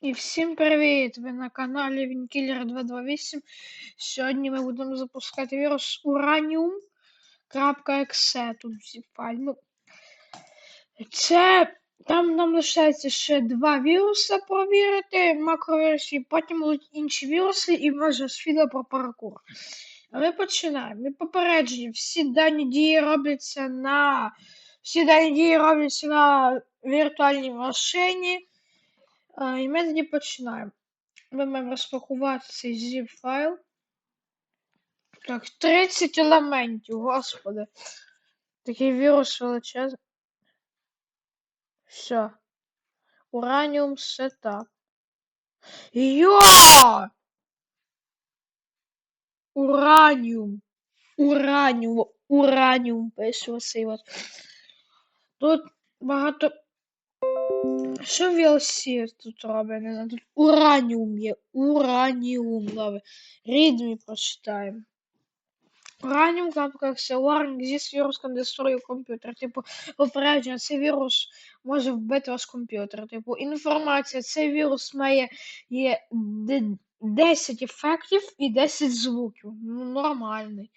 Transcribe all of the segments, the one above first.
І всім привіт! Ви на каналі Вінкілер 228. Сьогодні ми будемо запускати вірус Uranium.exe. Тут всі файль. Ну, це там нам лишається ще два віруси провірити, макроверсії, потім будуть інші віруси і може з відео про паркур. А ми починаємо. Ми попереджені, всі дані дії робляться на всі дані дії робляться на віртуальній машині. І ми тоді починаємо. Ми маємо розпакувати цей zip файл. Так, 30 елементів, господи. Такий вірус величезний. Все. Ураніум сетап. Йо! Ураніум. Ураніум. Ураніум пише оцей от. Тут багато. Що VLC тут робить? Не знаю. Тут ураніум є. Ураніум. Добре. Рідмі прочитаємо. Ураніум, крапка, все, warning, this virus can destroy your computer. Типу, попередження, цей вірус може вбити ваш комп'ютер. Типу, інформація, цей вірус має є 10 ефектів і 10 звуків. Ну, нормальний.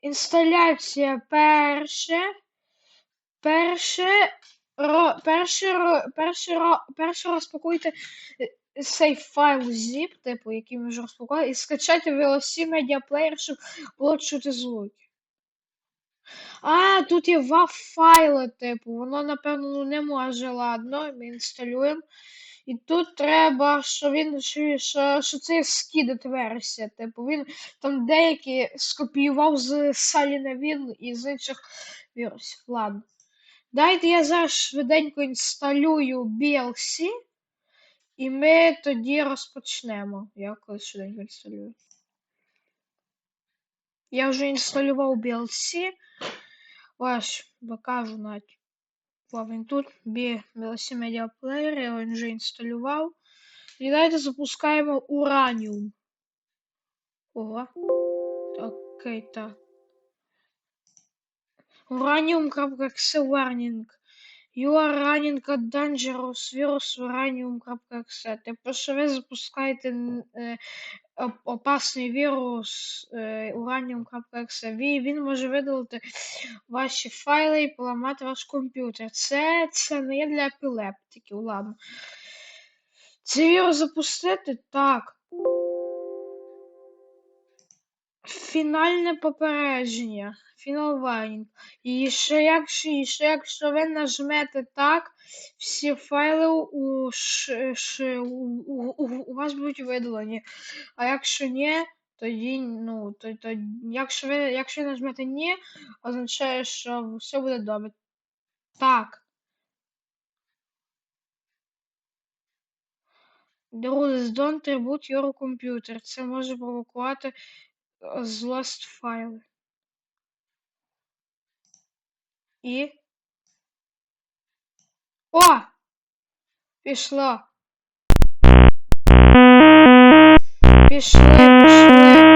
Інсталяція перше. Перше. Ро, перше, перше, перше розпакуйте е, цей файл zip, типу, який ми вже розпакували, і скачайте VLC Media Player, щоб було чути звуки. А, тут є WAV файли, типу, воно, напевно, ну, не може, ладно, ми інсталюємо. І тут треба, що він, що, що, що це скидет версія, типу, він там деякі скопіював з Salina і з інших вірусів. Ладно. Дайте я зараз швиденько інсталюю BLC, і ми тоді розпочнемо. Я колись швиденько інсталюю. Я вже інсталював BLC. Ось, покажу навіть. О, він тут BLC Media Player, я його вже інсталював. І давайте запускаємо Uranium. Ого. Окей, так. Uranium.exe warning. You are running a dangerous virus. Типу, що ви запускаєте опасний вірус uranium.exe. Він, може видалити ваші файли і поламати ваш комп'ютер. Це, це не є для епілептиків, ладно. Цей вірус запустити? Так. Фінальне попередження. Final warning. І ще якщо, і ще якщо ви нажмете так, всі файли у, у, у, у, вас будуть видалені. А якщо ні, тоді, ну, то, то, якщо ви, якщо ви нажмете ні, означає, що все буде добре. Так. Rules don't reboot your computer. Це може провокувати е, злост файли. І. О! Пішло. Пішли, пішли.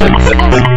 Thank you.